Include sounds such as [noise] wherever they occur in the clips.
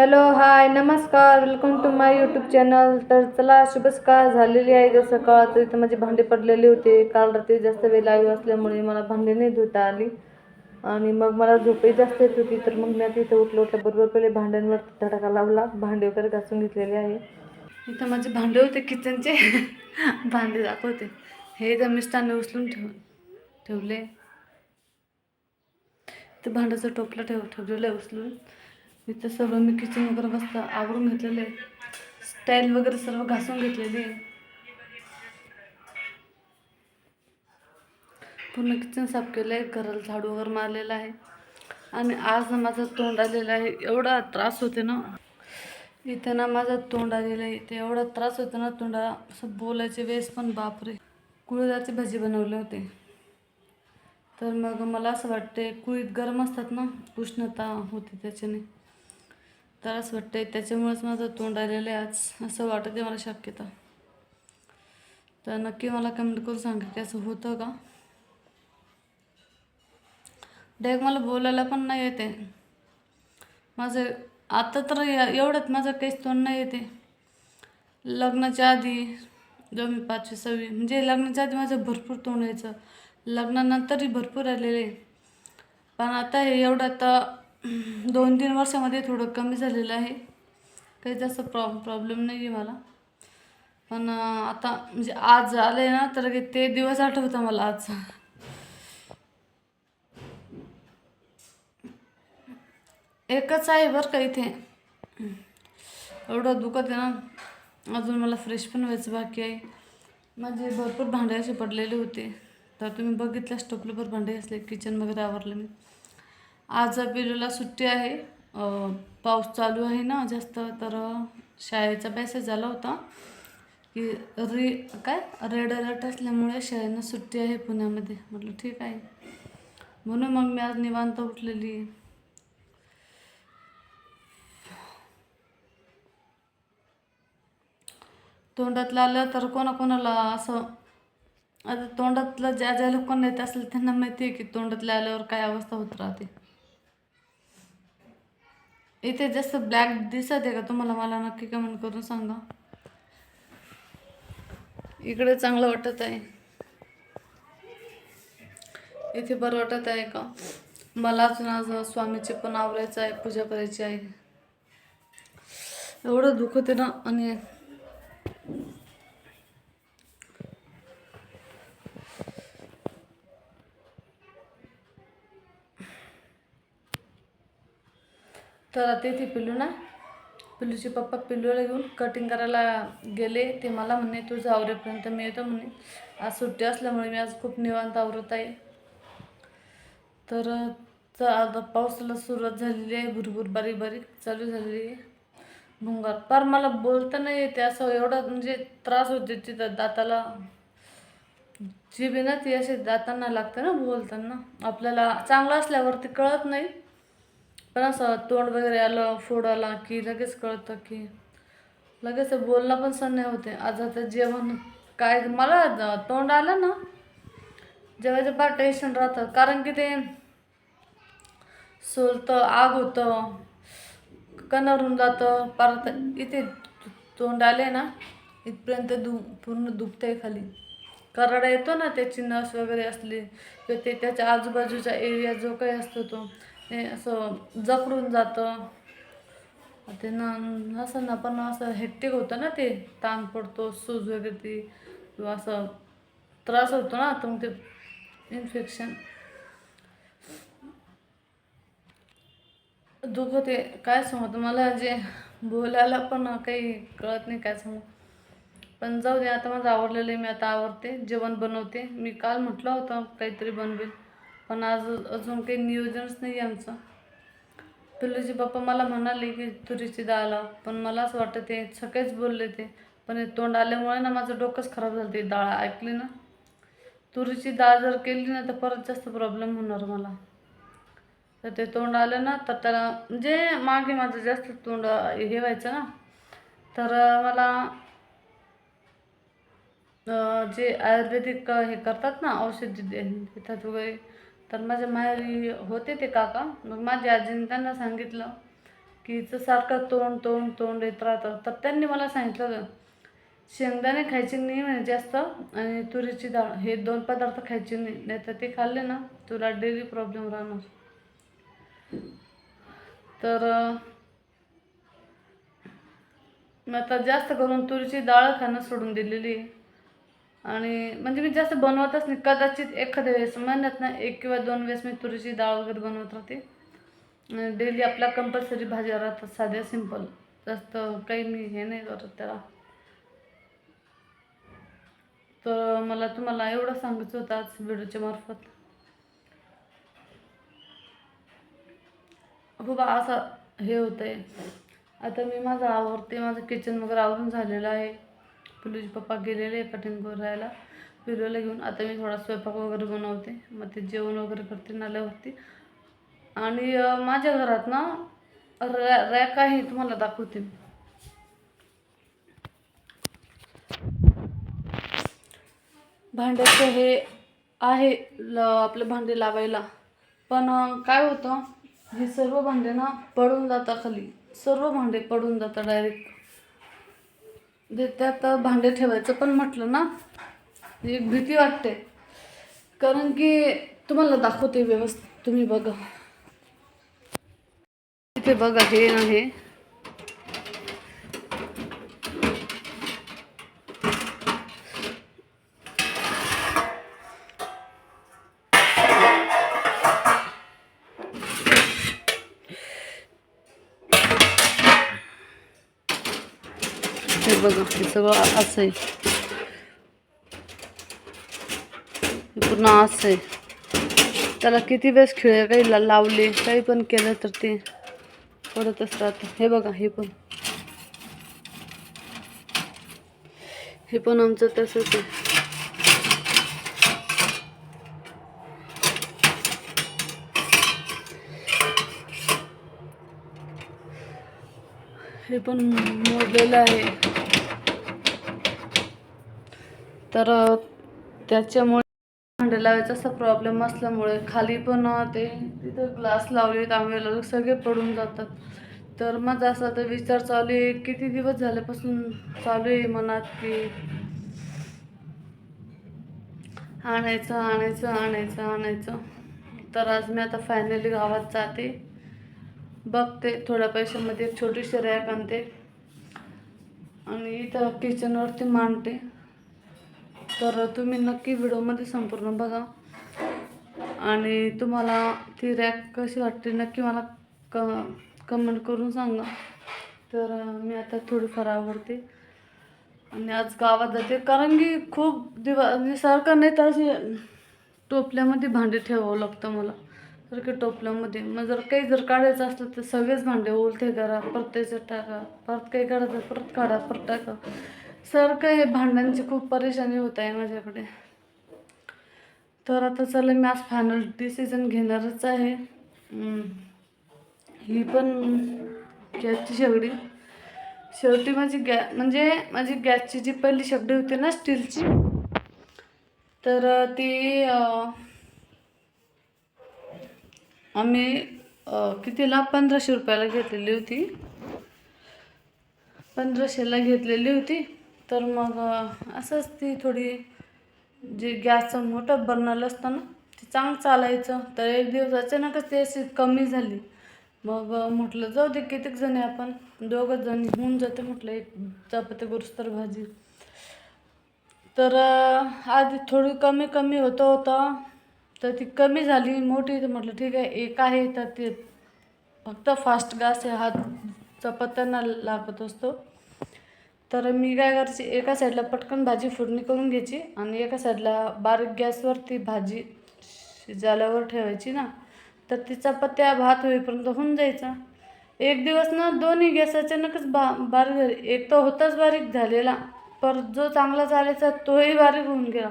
Hello hi नमस्कार welcome to my YouTube channel तर चला शुभ सकाळ झालेली आहे जर सकाळ. तर इथं माझे भांडे पडलेले होते. काल रात्री जास्त वेळ लाईव्ह असल्यामुळे मला भांडे नाही धुता आली. आणि मग मला झोपही जास्त येत होती. तर मग मी आता इथं उठलं उठलं बरोबर पहिले भांड्यांवर धडाका लावला. भांडे वगैरे घासून घेतलेले आहे. इथं माझे भांडे होते किचनचे [laughs] भांडे दाखवते. हे इथं मिस्टाने उचलून ठेव ठेवले. ते भांड्याचं टोपलं ठेव ठेवलेलं आहे उचलून. इथं सर्व मी किचन वगैरे मस्त आवरून घेतलेलं आहे. स्टाईल वगैरे सर्व घासून घेतलेली आहे. पूर्ण किचन साफ केलं आहे. घराला झाडू वगैरे मारलेलं आहे. आणि आज ना माझं तोंड आलेलं आहे. एवढा त्रास होते ना. इथं ना माझं तोंड आलेलं आहे. इथे एवढा त्रास होतो ना तोंडाला. असं बोलायचे वेळेस पण बापरे. कुळदाची भाजी बनवले होते. तर मग मला असं वाटते कुळीत गरम असतात ना उष्णता होते त्याच्याने. तर असं वाटतंय त्याच्यामुळेच माझं तोंड आलेलं आहे आज. असं वाटत आहे मला शक्यता. तर नक्की मला कमेंट करून सांगा की असं होतं का? डायरेक्ट मला बोलायला पण नाही येते. माझं आता तर एवढ्यात माझं काहीच तोंड नाही येते. लग्नाच्या आधी जेव्हा मी पाचवी सहावी म्हणजे लग्नाच्या आधी माझं भरपूर तोंड यायचं. लग्नानंतरही भरपूर आलेले. पण आता हे एवढं आता दोन तीन वर्षामध्ये थोडं कमी झालेलं आहे. काही जास्त प्रॉब प्रॉब्लेम नाही आहे मला पण आता म्हणजे आज आले ना तर की ते दिवस आठवतं मला आज. एकच आहे बरं का इथे. एवढं दुखत आहे ना. अजून मला फ्रेश पण व्हायचं बाकी आहे. माझे भरपूर भांडे असे पडलेले होते. तर तुम्ही बघितल्यास स्टोपलेभर भांडे असले किचन वगैरे आवरले मी. आज पिलूला सुट्टी आहे. पाऊस चालू आहे ना जास्त तर शाळेचा मेसेज झाला होता की रे काय? रेड अलर्ट असल्यामुळे शाळेनं सुट्टी आहे पुण्यामध्ये. म्हटलं ठीक आहे. म्हणून मग मी आज निवांत उठलेली. आहे तोंडातलं आलं तर कोणाकोणाला असं आता तोंडातलं ज्या ज्या लोकांना येत असेल त्यांना माहिती आहे की तोंडातल्या आल्यावर काय अवस्था होत राहते. इथे जास्त ब्लॅक दिसत आहे का तुम्हाला? मला नक्की कमेंट करून सांगा. इकडे चांगलं वाटत आहे. इथे बरं वाटत आहे का? मला अजून आज स्वामीचे पण आवरायचं आहे पूजा करायची आहे. एवढं दुखत आहे ना आणि तर आता इथे पिल्लू ना पिल्लूचे पप्पा पिल्लूला घेऊन कटिंग करायला गेले. ते मला म्हणे तुझं आवरेपर्यंत. मी येतो म्हणे. आज सुट्टी असल्यामुळे मी आज खूप निवांत आवरत आहे. तर आता पावसाला सुरुवात झालेली आहे. भुरभुर बारीक बारीक चालू झालेली आहे. भुंगार. पर मला बोलता नाही येते. असं एवढा म्हणजे त्रास होते तिथं दाताला. जी बी ना ती असे दातांना लागते ना बोलताना. आपल्याला चांगलं असल्यावरती कळत नाही. पण असं तोंड वगैरे आलं फोड आला की लगेच कळतं की लगेच बोलणं पण सण नाही होते आज आता जेवण काय मला तोंड आलं ना जेवायचं फार टेन्शन राहतं. कारण की ते सोलतं आग होतं कनरून जातं परत इथे तोंड आले ना इथपर्यंत दु पूर्ण दुखतंय खाली. कराडा येतो ना त्याची नस वगैरे असली तर ते त्याच्या आजूबाजूचा एरिया जो काही असतो तो ते असं जखडून जातं. ते ना असं ना पण असं हेक्टिक होतं ना ते. ताण पडतो सूज वगैरे ती किंवा असं त्रास होतो ना तर मग ते इन्फेक्शन दुखते काय सांगू मला जे बोलायला पण काही कळत नाही काय सांगू. पण जाऊ दे आता माझं आवडलेलं आहे मी आता आवडते जेवण बनवते. मी काल म्हटलं होतं काहीतरी बनवेल. पण आज अजून काही नियोजनच नाही आहे आमचं. पिल्लूजी पप्पा मला म्हणाले की तुरीची डाळ पण मला असं वाटतं ते सगळेच बोलले ते. पण हे तोंड आल्यामुळे ना माझं डोकंच खराब झालं ते डाळ ऐकली ना? तुरीची डाळ जर केली ना तर परत जास्त प्रॉब्लेम होणार मला. तर ते तोंड आलं ना तर त्याला म्हणजे मागे माझं जास्त तोंड हे व्हायचं ना. तर मला जे आयुर्वेदिक हे करतात ना औषधी देतात वगैरे तर माझ्या माहेरी होते ते काका. मग माझ्या आजीने त्यांना सांगितलं की हिचं सारखं तोंड तोंड तोंड येत राहतं. तर त्यांनी मला सांगितलं शेंगदाणे खायचे नाही म्हणे जास्त आणि तुरीची डाळ. हे दोन पदार्थ खायचे नाही नाही तर ते खाल्ले ना तुला डेली प्रॉब्लेम राहणार. तर मग मी आता जास्त करून तुरीची डाळ खाणं सोडून दिलेली आहे. आणि म्हणजे मी जास्त बनवतच नाही. कदाचित एखाद्या वेळेस म्हणत ना एक किंवा दोन वेळेस मी तुरीची डाळ वगैरे बनवत राहते. डेली आपल्या कंपल्सरी भाज्या राहतात साध्या सिंपल जास्त काही मी हे नाही करत त्याला. तर मला तुम्हाला एवढं सांगायचं होतं आज व्हिडिओच्या मार्फत. हो बा असं हे होतं आहे आता मी माझं आवरते माझं किचन वगैरे आवरून झालेलं आहे. पिलूचे पप्पा गेलेले आहे कटिंग करायला पिलूला घेऊन आता मी थोडा स्वयंपाक वगैरे बनवते. मग ते जेवण वगैरे करते नाल्यावरती. आणि माझ्या घरात ना रॅ रॅक आहे तुम्हाला दाखवते. भांड्याचं हे आहे ल आपले भांडे लावायला. पण काय होतं हे सर्व भांडे ना पडून जातात खाली. सर्व भांडे पडून जातात डायरेक्ट जे त्यात भांडे ठेवायचं पण म्हटलं ना एक भीती वाटते. कारण की तुम्हाला दाखवते व्यवस्थित तुम्ही बघा. इथे बघा हे आहे. सगळं असं आहे. पूर्ण असं आहे. त्याला किती वेळेस खिळे काही ला- लावले काही पण केलं तर ते पडतच राहतं. हे बघा हे पण. हे पण आमचं तसंच आहे. हे पण मोडलेलं आहे. तर त्याच्यामुळे भांडे लावायचा असा प्रॉब्लेम असल्यामुळे खाली पण ते तिथं ग्लास लावले तांबे सगळे पडून जातात. तर माझा असा तर विचार चालू आहे किती दिवस झाल्यापासून चालू आहे मनात की आणायचं आणायचं आणायचं आणायचं. तर आज मी आता फायनली गावात जाते. बघते थोड्या पैशामध्ये एक छोटीशी रॅक आणते. आणि इथं किचनवरती मांडते. तर तुम्ही नक्की व्हिडिओमध्ये संपूर्ण बघा. आणि तुम्हाला ती रॅक कशी वाटते नक्की मला क कमेंट करून सांगा. तर मी आता थोडीफार आवडते. आणि आज गावात जाते. कारण की खूप दिवस म्हणजे सारखं नाही तर असे टोपल्यामध्ये भांडे ठेवावं लागतं मला. सारखं टोपल्यामध्ये. मग जर काही जर काढायचं असलं तर सगळेच भांडे ओलते करा. परत त्याच्यात टाका. परत काही काढायचं परत काढा. परत टाका. सारखं हे भांड्यांची खूप परेशानी होत आहे माझ्याकडे. तर आता चला मी आज फायनल डिसिजन घेणारच आहे. ही पण गॅसची शेगडी शेवटी माझी गॅ म्हणजे माझी गॅसची जी पहिली शेगडी होती ना स्टीलची तर ती आम्ही कितीला? पंधराशे रुपयाला घेतलेली होती. पंधराशेला घेतलेली होती. तर मग असंच ती थोडी जे गॅसचं मोठं बर्नर असतं ना ते चांगलं चालायचं. तर एक दिवस अचानकच ते अशी कमी झाली. मग म्हटलं जाऊ दे कितीक जणी आपण दोघंच जणी होऊन जाते म्हटलं एक चपाती गुरुस्तर भाजी. तर आधी थोडी कमी कमी होतं होतं तर ती कमी झाली मोठी तर म्हटलं ठीक आहे एक आहे तर ते फक्त फास्ट गॅस हात चपात्यांना लागत असतो. तर मी काय करायची एका साईडला पटकन भाजी फोडणी करून घ्यायची आणि एका साईडला बारीक गॅसवर ती भाजी शिजाल्यावर ठेवायची ना. तर तिचा पत्त्या भात होईपर्यंत होऊन जायचा. एक दिवस ना दोन्ही गॅस अचानकच बा बारीक झाले. एक तर होताच बारीक झालेला पर जो चांगला चालायचा तोही बारीक होऊन गेला.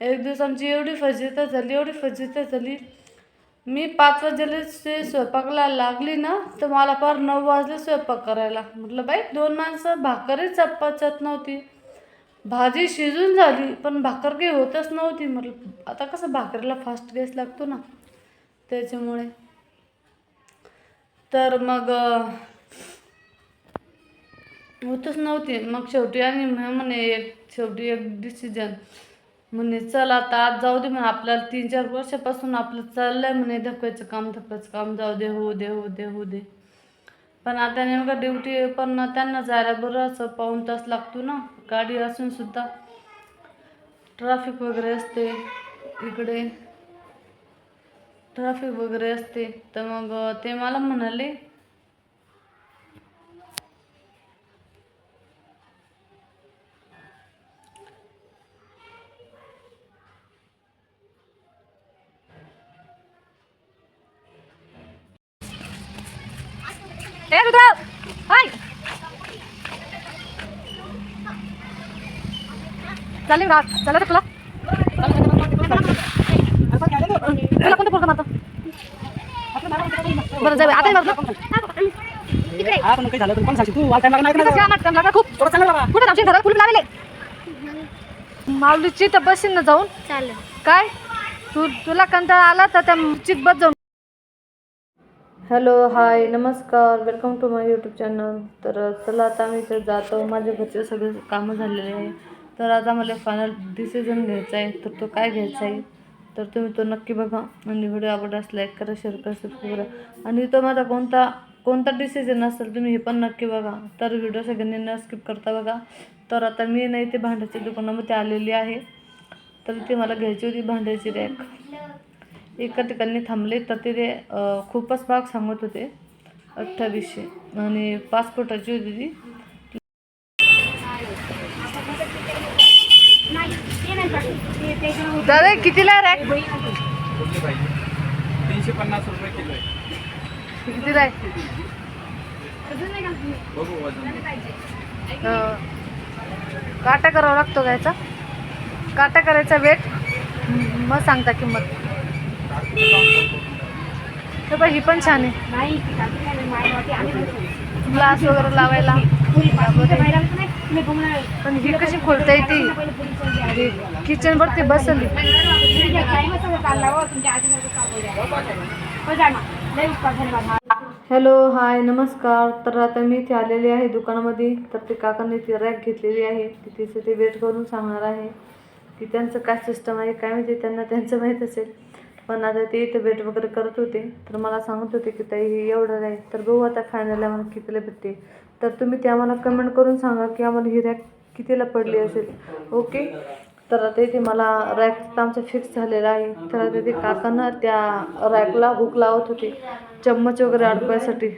एक दिवस आमची एवढी फजिता झाली एवढी फजिता झाली मी पाच वाजले स्वयंपाकाला लागली ना तर मला फार नऊ वाजले स्वयंपाक करायला. म्हटलं बाई दोन माणसं भाकरही चपाचत नव्हती. भाजी शिजून झाली पण भाकर काही होतच नव्हती. म्हटलं आता कसं भाकरीला फास्ट गॅस लागतो ना त्याच्यामुळे. तर मग होतच नव्हती. मग शेवटी आणि म्हणे एक शेवटी एक डिसिजन म्हणे चल आता आज जाऊ दे म्हणे आपल्याला तीन चार वर्षापासून आपलं चाललंय म्हणे धक्क्याचं काम धक्क्याचं काम जाऊ दे होऊ दे होऊ दे होऊ दे. पण आता नेमकं ड्युटी पण त्यांना जायला बरं असं पाऊण तास लागतो ना गाडी असून सुद्धा. ट्रॅफिक वगैरे असते इकडे. ट्रॅफिक वगैरे असते. तर मग ते मला म्हणाले ए रुद्र हाय चालेल चला तुला तुला कोणतं पोरगं मारतो बरं जाऊ आता मारतो पण काही झालं तर पण सांगशील तू वाल टाइम लागणार नाही काय? मारतो लागला खूप कुठे घरात लावले माऊलीची जाऊन काय तू तुला कंटाळा आला तर त्या चित बस जाऊन. हॅलो हाय नमस्कार welcome to my YouTube channel तर चला आता मी इथे जातो. माझ्या घरचे सगळे कामं झालेले आहे. तर आता मला फायनल डिसिजन घ्यायचा आहे. तर तो काय घ्यायचा आहे? तर तुम्ही तो नक्की बघा. आणि व्हिडिओ आवडल्यास लाईक करा शेअर करा सबस्क्राईब करा. आणि तो माझा कोणता कोणता डिसिजन असेल तुम्ही हे पण नक्की बघा. तर व्हिडिओ सगळ्यांनी न स्किप करता बघा. तर आता मी नाही ते भांड्याच्या दुकानामध्ये आलेली आहे. तर ती मला घ्यायची होती भांड्याची रॅक एका ठिकाणी थांबले तर तिथे खूपच भाग सांगत होते. अठ्ठावीसशे. आणि पाच फुटाची होती ती. दादा कितीला रॅक तीनशे पन्नास रुपये किलो आहे. कितीला काटा करावा लागतो का याचा? काटा करायचा वेट? मग सांगता किंमत. हे बघ ही पण छान आहे. ग्लास वगैरे लावायला. पण ही कशी खोलता येते किचन वरती बसली. हॅलो हाय नमस्कार. तर आता मी इथे आलेली आहे दुकानामध्ये. तर ते काकांनी ती रॅक घेतलेली आहे. तिथे ते वेट करून सांगणार आहे. की त्यांचं काय सिस्टम आहे काय माहिती त्यांना त्यांचं माहीत असेल. पण आता ते इथे वेट वगैरे करत होते. तर मला सांगत होते की ताई हे एवढं आहे तर बघू आता फायनल आम्हाला कितीला भेटते? तर तुम्ही ते आम्हाला कमेंट करून सांगा की आम्हाला ही रॅक कितीला पडली असेल. ओके तर आता इथे मला रॅक तर आमचं फिक्स झालेला आहे. तर आता ते काकांना त्या रॅकला हुक लावत होते. चम्मच वगैरे अडकवायसाठी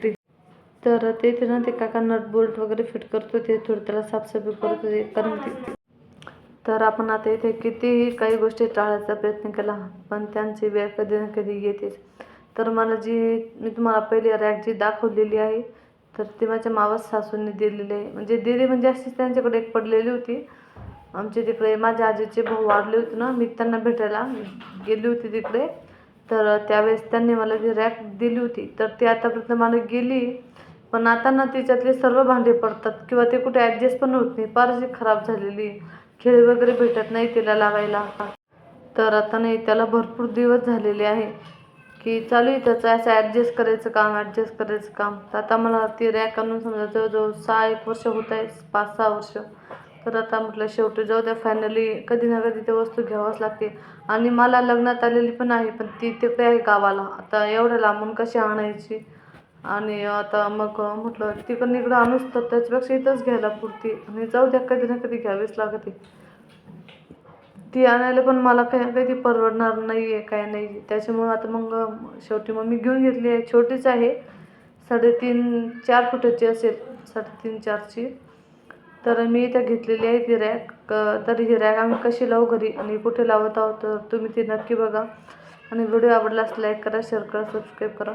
तर ते ते ना ते काका नट बोल्ट वगैरे फिट करत होते. थोडं त्याला साफसफाई करत होते. कारण तर आपण आता इथे कितीही काही गोष्टी टाळायचा प्रयत्न केला पण त्यांची वेळ कधी ना कधी येतेच. तर मला जी मी तुम्हाला पहिली रॅक जी दाखवलेली आहे तर ती माझ्या मावस सासूंनी दिलेली आहे. म्हणजे दिली म्हणजे अशीच त्यांच्याकडे एक पडलेली होती. आमच्या तिकडे माझ्या आजीचे भाऊ वाढले होते ना मी त्यांना भेटायला गेली होती तिकडे. तर त्यावेळेस त्यांनी मला ती रॅक दिली होती तर ती आतापर्यंत मला गेली. पण आता ना तिच्यातले सर्व भांडे पडतात किंवा ते कुठे ॲडजस्ट पण होत नाही. फारशी खराब झालेली. खेळ वगैरे भेटत नाही तिला लावायला. तर आता नाही त्याला भरपूर दिवस झालेले आहे की चालू आहे त्याचं असं ॲडजस्ट करायचं काम ॲडजस्ट करायचं काम. तर आता मला ती रॅक आणून समजा जवळजवळ सहा एक वर्ष होत आहे पाच सहा वर्ष. तर आता म्हटलं शेवटी जाऊ द्या फायनली कधी ना कधी ते वस्तू घ्यावंच लागते. आणि मला लग्नात आलेली पण आहे पण ती तिकडे आहे गावाला. आता एवढ्या लांबून कशी आणायची? आणि आता मग म्हटलं तिकडून इकडं आणूच तर त्याच्यापेक्षा इथंच घ्यायला पुरती. आणि जाऊ द्या कधी ना कधी घ्यावीच लागते. ती आणायला पण मला काही काही परवडणार नाही आहे काय नाही. त्याच्यामुळं आता मग शेवटी मग मी घेऊन घेतली आहे. छोटीच आहे. साडेतीन चार फुटाची असेल साडेतीन चारची. तर मी इथं घेतलेली आहे ती रॅक. तर ही रॅक आम्ही कशी लावू घरी आणि कुठे लावत आहोत तर तुम्ही ती नक्की बघा. आणि व्हिडिओ आवडल्यास लाईक करा शेअर करा सबस्क्राईब करा.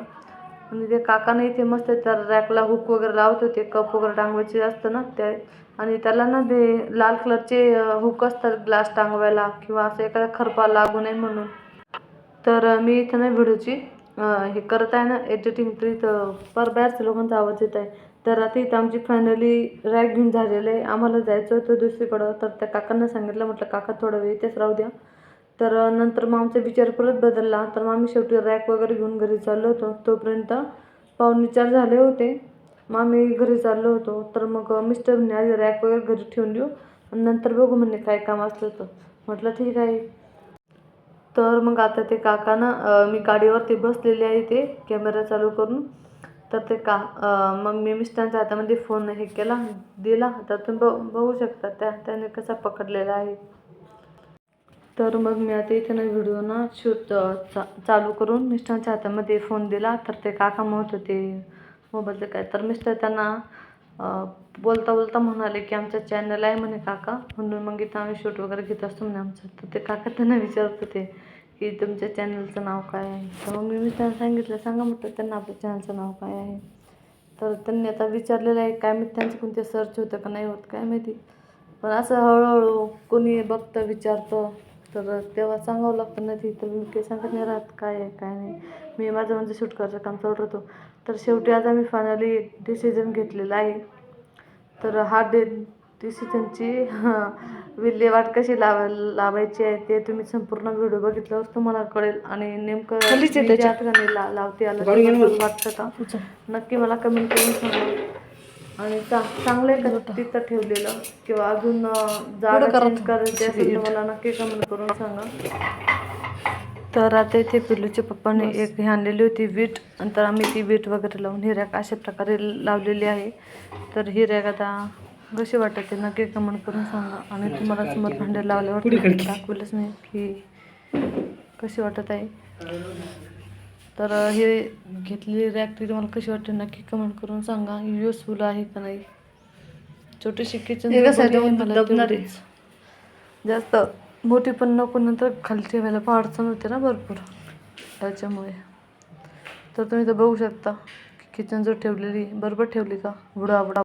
आणि ते काकानं इथे मस्त त्या रॅकला हुक वगैरे लावत होते कप वगैरे टांगवायचे असतं ना ते. आणि त्याला ना ते लाल कलरचे हुक असतात ग्लास टांगवायला किंवा असं एखादा खरपा लागू नये म्हणून. तर मी इथं ना व्हिडिओची हे करत आहे ना एडिटिंग तर पर बाहेरच्या लोकांचा आवाज येत आहे. तर आता इथं आमची फायनली रॅक घेऊन झालेलं आहे. आम्हाला जायचं होतं दुसरीकडं तर त्या काकांना सांगितलं म्हटलं काका थोडा वेळ इथेच राहू द्या. तर नंतर मग आमचा विचार परत बदलला. तर मग आम्ही शेवटी रॅक वगैरे घेऊन घरी चाललो होतो. तोपर्यंत पाहुणे चार झाले होते. मग आम्ही घरी चाललो होतो. तर मग मिस्टरने आधी रॅक वगैरे घरी ठेवून देऊ आणि नंतर बघू म्हणे काय काम असलं तर. म्हटलं ठीक आहे. तर मग आता ते काका ना मी गाडीवरती बसलेले आहे ते कॅमेरा चालू करून. तर ते का मग मी मिस्टरांच्या हातामध्ये फोन हे केला दिला. तर तुम्ही बघू शकता त्या त्याने कसा पकडलेला आहे. तर मग मी आता इथे ना व्हिडिओ ना शूट चा चालू करून मिस्टरांच्या हातामध्ये फोन दिला. तर ते काका म्हणत होते मोबाईलचं काय? तर मिस्टर त्यांना बोलता बोलता म्हणाले की आमचं चॅनल आहे म्हणे काका. म्हणून मग इथं आम्ही शूट वगैरे घेत असतो म्हणे आमचं. तर ते काका त्यांना विचारत होते की तुमच्या चॅनलचं नाव काय आहे? तर मग मी मिस्टरांना सांगितलं सांगा म्हटलं त्यांना आपल्या चॅनलचं नाव काय आहे? तर त्यांनी आता विचारलेलं आहे काय माहिती त्यांचं कोणते सर्च होतं का? नाही होत काय माहिती? पण असं हळूहळू कोणी बघतं विचारतं. तर तेव्हा सांगावं लागतं नाही तर मी काही सांगत नाही राहत काय आहे काय नाही. मी माझं म्हणजे शूट करायचं काम चालू राहतो. तर शेवटी आज आम्ही फायनली डिसिजन घेतलेला आहे. तर हा डे डिसिजनची विल्हेवाट कशी लावा लावायची आहे ते तुम्ही संपूर्ण व्हिडिओ बघितल्यावर तुम्हाला कळेल आणि नेमकं ला लावते आलं वाटतं का नक्की मला कमेंट करून सांगा. आणि चा चांगलं आहे का तिथं ठेवलेलं? किंवा अजून जागा चेंज करायची असेल तर मला नक्की कमेंट करून सांगा. तर आता इथे पिल्लूच्या पप्पाने एक हे आणलेली होती वीट. नंतर आम्ही ती वीट वगैरे लावून ही रॅक अशा प्रकारे लावलेली आहे. तर ही रॅक आता कशी वाटते नक्की कमेंट करून सांगा. आणि तुम्हाला समोर भांडे लावल्यावर दाखवलंच नाही की कशी वाटत आहे. तर हे घेतलेली रॅक ती तुम्हाला कशी वाटते? नक्की कमेंट करून सांगा. युजफुल आहे का नाही? छोटीशी किचन. जास्त मोठी पण नको नंतर खाली ठेवायला पण अडचण होते ना भरपूर. त्याच्यामुळे. तर तुम्ही तर बघू शकता किचन जो ठेवलेली बरोबर ठेवली का? बुडा बुडा.